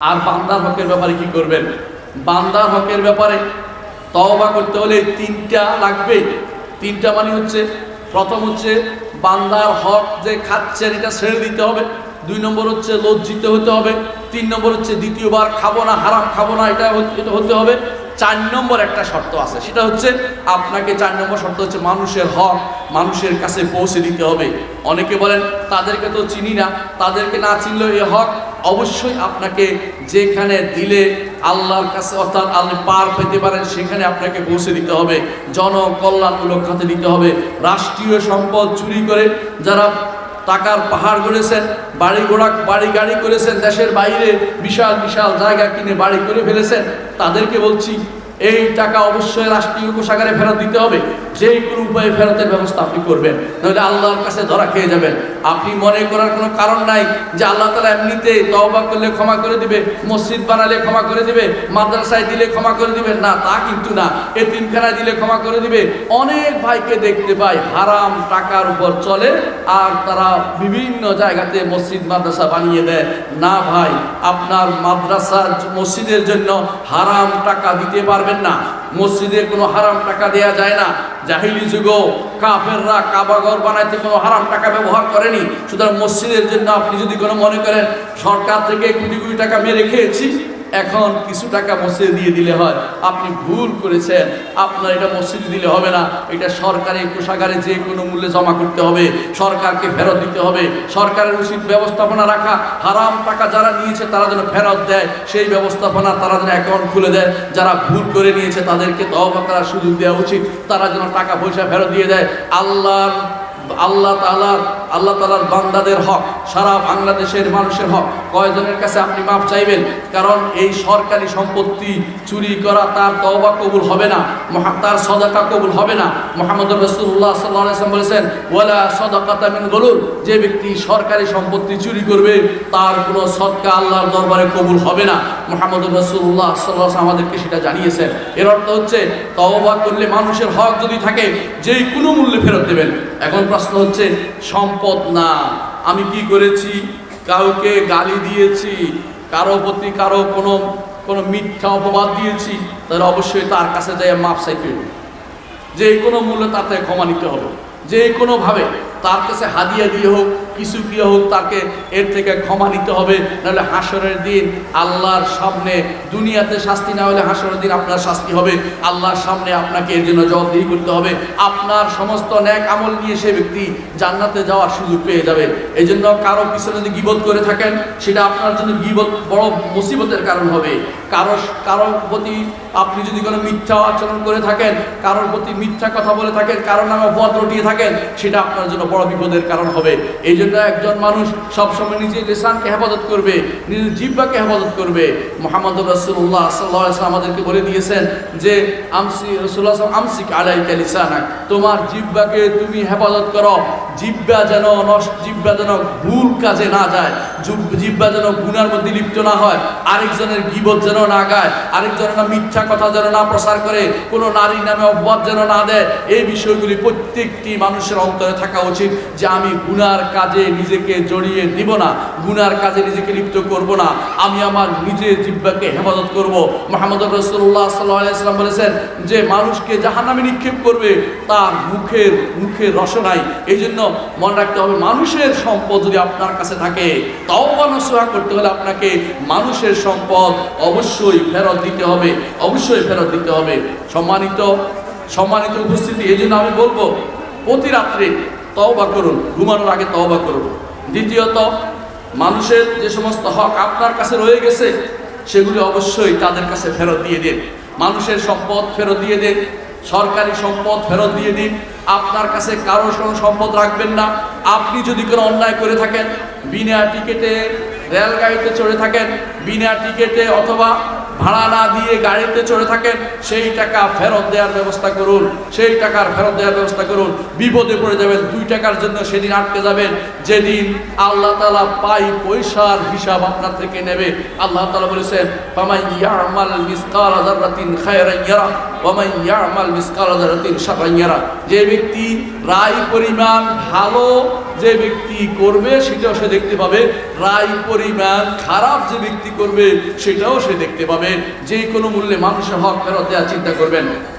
আর বান্দার হকের ব্যাপারে কি করবেন? বান্দার হকের ব্যাপারে তওবা করতে হলে তিনটা লাগবে। তিনটা মানে হচ্ছে, প্রথম হচ্ছে বান্দার হক যে খাচ্ছেন এটা ছেড়ে দিতে হবে। দুই নম্বর হচ্ছে লজ্জিত হতে হবে। তিন নম্বর হচ্ছে দ্বিতীয়বার খাব না, হারাম খাব না এটা হতে- হবে। চার নম্বর একটা শর্ত আছে, সেটা হচ্ছে আপনাকে চার নম্বর শর্ত হচ্ছে মানুষের হক, মানুষের কাছে পৌঁছে দিতে হবে। অনেকে বলেন, তাদেরকে তো চিনি না, তাদেরকে না চিনলেও এ হক অবশ্যই আপনাকে যেখানে দিলে আল্লাহর কাছে অর্থাৎ আপনি পার পেতে পারেন, সেখানে আপনাকে পৌঁছে দিতে হবে। জনকল্যাণমূলক খাতে দিতে হবে। রাষ্ট্রীয় সম্পদ চুরি করে যারা টাকার পাহাড় গড়েছেন, বাড়ি ঘোড়া, বাড়ি গাড়ি করেছেন, দেশের বাইরে বিশাল বিশাল জায়গা কিনে বাড়ি করে ফেলেছেন, তাদেরকে বলছি, এই টাকা অবশ্যই রাষ্ট্রীয় কোষাগারে ফেরত দিতে হবে। যে কোনো উপায়ে ফেরতের ব্যবস্থা আপনি করবেন। নইলে আল্লাহর কাছে ধরা খেয়ে যাবেন। আপনি মনে করার কোনো কারণ নাই যে আল্লাহ তালা এমনিতে তওবা করলে ক্ষমা করে দিবে, মসজিদ বানালে ক্ষমা করে দিবে, মাদ্রাসায় দিলে ক্ষমা করে দিবে, না, তা কিন্তু না। এতিমখানায় দিলে ক্ষমা করে দিবে। অনেক ভাইকে দেখতে পাই হারাম টাকার উপর চলে আর তারা বিভিন্ন জায়গাতে মসজিদ, মাদ্রাসা বানিয়ে দেয়। না ভাই, আপনার মাদ্রাসা মসজিদের জন্য হারাম টাকা দিতে পারবেন না। মসজিদে কোনো হারাম টাকা দেয়া যায় না। জাহিলি যুগ কাফেররা কাবাগর বানাইতে কোনো হারাম টাকা ব্যবহার করেনি। সুতরাং মসজিদের জন্য আপনি যদি কোনো মনে করেন, সরকার থেকে কোটি কোটি টাকা মেরে খেয়েছি। এখন কিছু টাকা মসজিদে দিয়ে দিলে হয়। আপনি ভুল করেছেন। আপনার এটা মসজিদে দিলে হবে না। এটা সরকারি কোষাগারে যে কোনো মূল্যে জমা করতে হবে। সরকারকে ফেরত দিতে হবে। সরকারের উচিত ব্যবস্থাপনা রাখা। হারাম টাকা যারা নিয়েছে, তারা যেন ফেরত দেয়। সেই ব্যবস্থাপনা তারা যেন অ্যাকাউন্ট খুলে দেয়। যারা ভুল করে নিয়েছে, তাদেরকে তহবা করার সুযোগ দেওয়া উচিত। তারা যেন টাকা পয়সা ফেরত দিয়ে দেয়। আল্লাহর আল্লাহ তালার আল্লাহ তালার বান্দাদের হক, সারা বাংলাদেশের মানুষের হক। কয়জনের কাছে আপনি মাপ চাইবেন? কারণ এই সরকারি সম্পত্তি চুরি করা তার তওবা কবুল হবে না তার সদাকা কবুল হবে না। মোহাম্মদ রসুল্লাহ সাল্লাম বলেছেন, ওয়ালা সদাকাতা মিন গলুল যে ব্যক্তি সরকারি সম্পত্তি চুরি করবে, তার কোনো সদকা আল্লাহর দরবারে কবুল হবে না। মোহাম্মদ রসুল্লাহ সাল্লাহ আমাদেরকে সেটা জানিয়েছেন। এর অর্থ হচ্ছে, তওবা করলে মানুষের হক যদি থাকে, যেই কোনো মূল্যে ফেরত দেবেন। এখন প্রশ্ন হচ্ছে, সম্পদ না। আমি কি করেছি? কাউকে গালি দিয়েছি? কারও প্রতি কারও কোনো কোনো মিথ্যা অপবাদ দিয়েছি? তাহলে অবশ্যই তার কাছে যাই মাপ হবে। যে কোনো মূল্যে থেকে ক্ষমা নিতে হবে। যে কোনোভাবে তার কাছে হাদিয়া দিয়ে হোক কিছু দিয়ে হোক, তাকে এর থেকে ক্ষমা নিতে হবে। নাহলে হাসরের দিন আল্লাহর সামনে দুনিয়াতে শাস্তি না হলে হাসরের দিন আপনার শাস্তি হবে। আল্লাহর সামনে আপনাকে এর জন্য জবাবদিহি করতে হবে। আপনার সমস্ত ন্যাক আমল নিয়ে সে ব্যক্তি জান্নাতে যাওয়ার সুযোগ পেয়ে যাবে। এই জন্য কারও পিছনে যদি গিবত করে থাকেন, সেটা আপনার জন্য গিবত বড় মুসিবতের কারণ হবে। কারও কারও প্রতি আপনি যদি কোনো মিথ্যা আচরণ করে থাকেন, কারোর প্রতি মিথ্যা কথা বলে থাকেন, কারোর নামে পথ রটিয়ে থাকেন, সেটা আপনার জন্য বড় বিপদের কারণ হবে। এই জন্য একজন মানুষ সবসময় নিজের লেসানকে হেফাজত করবে, নিজের জিব্বাকে হেফাজত করবে। মোহাম্মদ রসুল্লাহ সাল্লাহ আমাদেরকে বলে দিয়েছেন যে, আমসি রসুল্লাহ আমসিক আলাই লিসানাক, তোমার জিব্বাকে তুমি হেফাজত করো। জিব্বা যেন নষ্ট জিব্বা যেন ভুল কাজে না যায়। জিব্বা যেন গুনার মধ্যে লিপ্ত না হয়, আরেকজনের গিবত যেন না গায়, আরেকজনের না মিথ্যা কথা যেন না প্রসার করে, কোনো নারীর নামে অপবাদ যেন না দেয়, এই বিষয়গুলি প্রত্যেকটি মানুষের অন্তরে থাকা উচিত যে আমি গুনার কাজে নিজেকে জড়িয়ে দিব না, গুনার কাজে নিজেকে লিপ্ত করব না, আমি আমার নিজের জিব্বাকে হেফাজত করব। মোহাম্মদ রসুল্লাহ সাল্লাম বলেছেন যে মানুষকে জাহান্নামে নিক্ষেপ করবে, তার মুখের মুখের রসনাই এই জন্য মনে রাখতে হবে মানুষের সম্পদ যদি আপনার কাছে থাকে তাও নসুহা করতে হলে আপনাকে মানুষের সম্পদ অবশ্যই ফেরত দিতে হবে, অবশ্যই ফেরত দিতে হবে। সম্মানিত সম্মানিত উপস্থিতি এই জন্য আমি বলব, প্রতি রাত্রে তওবা করুন, ঘুমানোর আগে তওবা করুন। দ্বিতীয়ত, মানুষের যে সমস্ত হক আপনার কাছে রয়ে গেছে, সেগুলি অবশ্যই তাদের কাছে ফেরত দিয়ে দিন। মানুষের সম্পদ ফেরত দিয়ে দিন, সরকারি সম্পদ ফেরত দিয়ে দিন। আপনার কাছে কারও সম্পদ রাখবেন না। আপনি যদি কোনো অন্যায় করে থাকেন বিনা টিকেটে রেলগাড়িতে চড়ে থাকেন বিনা টিকেটে অথবা ভাড়া না দিয়ে গাড়িতে চড়ে থাকেন, সেই টাকা ফেরত দেওয়ার ব্যবস্থা করুন, সেই টাকার ফেরত দেওয়ার ব্যবস্থা করুন। বিপদে পড়ে যাবেন, দুই টাকার জন্য সেদিন আটকে যাবেন। যেদিন আল্লাহ তালা পাই পয়সার হিসাব আপনার থেকে নেবে। আল্লাহ তালা বলেছেন পামাই ইয়ামাল মিসকাল আজারাতিন খায়রান ইয়ারা ওয়ামাই ইয়ামাল মিসকাল আজারাতিন শাররান ইয়ারা। যে ব্যক্তি রায়, পরিমাণ, ভালো যে ব্যক্তি করবে, সেটাও সে দেখতে পাবে। রায়, পরিমাণ, খারাপ যে ব্যক্তি করবে, সেটাও সে দেখতে পাবে। যে কোনো মূল্যে মানুষের হক ফেরত দেওয়ার চিন্তা করবেন।